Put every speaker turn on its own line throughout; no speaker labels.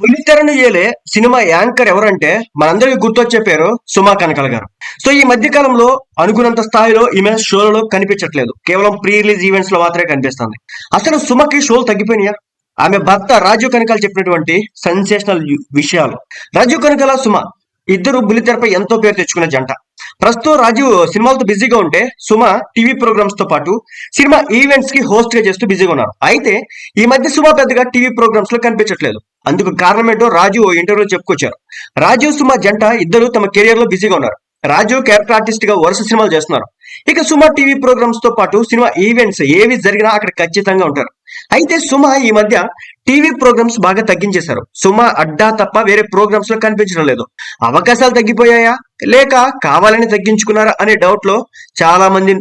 బుల్లితెరను ఏలే cinema anchor ఎవరంటే మనందరికీ గుర్తొచ్చే పేరు సుమా కనకల గారు. సో ఈ మధ్య కాలంలో అనుకున్నంత స్థాయిలో ఈమె షోలలో కనిపించట్లేదు. కేవలం ప్రీ రిలీజ్ ఈవెంట్స్లో మాత్రమే కనిపిస్తుంది. అసలు సుమకి షోలు తగ్గిపోయినాయా? ఆమె భర్త రాజీవ్ కనకాల చెప్పినటువంటి సెన్సేషనల్ విషయాలు. రాజీవ్ కనకాల సుమ ఇద్దరు బుల్లితెరపై ఎంతో పేరు తెచ్చుకున్న జంట. ప్రస్తుతం రాజు సినిమాలతో బిజీగా ఉంటే సుమ టీవీ ప్రోగ్రామ్స్తో పాటు సినిమా ఈవెంట్స్కి హోస్ట్గా చేస్తూ బిజీగా ఉన్నారు. అయితే ఈ మధ్య సుమ పెద్దగా టీవీ ప్రోగ్రామ్స్లో కనిపించట్లేదు. అందుకు కారణం ఏంటో రాజు ఇంటర్వ్యూ చెప్పుకొచ్చారు. రాజు సుమ జంట ఇద్దరు తమ కెరియర్లో బిజీగా ఉన్నారు. రాజు క్యారెక్టర్ ఆర్టిస్ట్గా వరుస సినిమాలు చేస్తున్నారు. ఇక సుమ టీవీ ప్రోగ్రామ్స్తో పాటు సినిమా ఈవెంట్స్ ఏవి జరిగినా అక్కడ ఖచ్చితంగా ఉంటారు. అయితే సుమ ఈ మధ్య టీవీ ప్రోగ్రామ్స్ బాగా తగ్గించేశారు. సుమ అడ్డా తప్ప వేరే ప్రోగ్రామ్స్లో కనిపించడం లేదు. అవకాశాలు తగ్గిపోయాయా? లేక కావాలని తగ్గించుకున్నారా అనే డౌట్లో చాలా మంది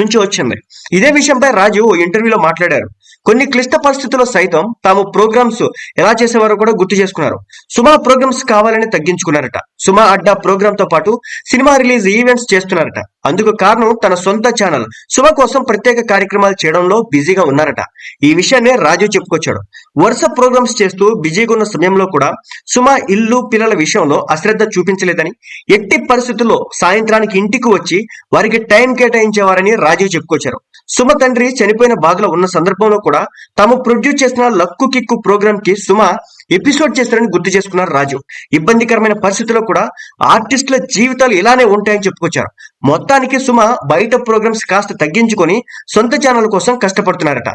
నుంచి వచ్చింది ఇదే విషయంపై రాజు ఓ ఇంటర్వ్యూలో మాట్లాడారు. కొన్ని క్లిష్ట పరిస్థితుల్లో సైతం తాము ప్రోగ్రామ్స్ ఎలా చేసేవారో కూడా గుర్తు చేసుకున్నారు. సుమా ప్రోగ్రామ్స్ కావాలని తగ్గించుకున్నారట. సుమా అడ్డా ప్రోగ్రామ్తో పాటు సినిమా రిలీజ్ ఈవెంట్స్ చేస్తున్నారట. అందుకు కారణం తన సొంత ఛానల్ సుమ కోసం ప్రత్యేక కార్యక్రమాలు చేయడంలో బిజీగా ఉన్నారట. ఈ విషయాన్ని రాజు చెప్పుకొచ్చాడు. వరుస ప్రోగ్రామ్స్ చేస్తూ బిజీగా ఉన్న సమయంలో కూడా సుమ ఇల్లు పిల్లల విషయంలో అశ్రద్ధ చూపించలేదని ఎట్టి పరిస్థితుల్లో సాయంత్రానికి ఇంటికి వచ్చి వారికి టైం కేటాయించేవారని రాజు చెప్పుకొచ్చారు. సుమ తండ్రి చనిపోయిన బాధలో ఉన్న సందర్భంలో కూడా తాము ప్రొడ్యూస్ చేసిన లక్కు కిక్కు ప్రోగ్రామ్కి సుమ ఎపిసోడ్ చేస్తారని గుర్తు చేసుకున్నారు రాజు. ఇబ్బందికరమైన పరిస్థితుల్లో కూడా ఆర్టిస్టుల జీవితాలు ఇలానే ఉంటాయని చెప్పుకొచ్చారు. మొత్తానికి సుమ బయట ప్రోగ్రామ్స్ కాస్త తగ్గించుకొని సొంత ఛానల్ కోసం కష్టపడుతున్నారట.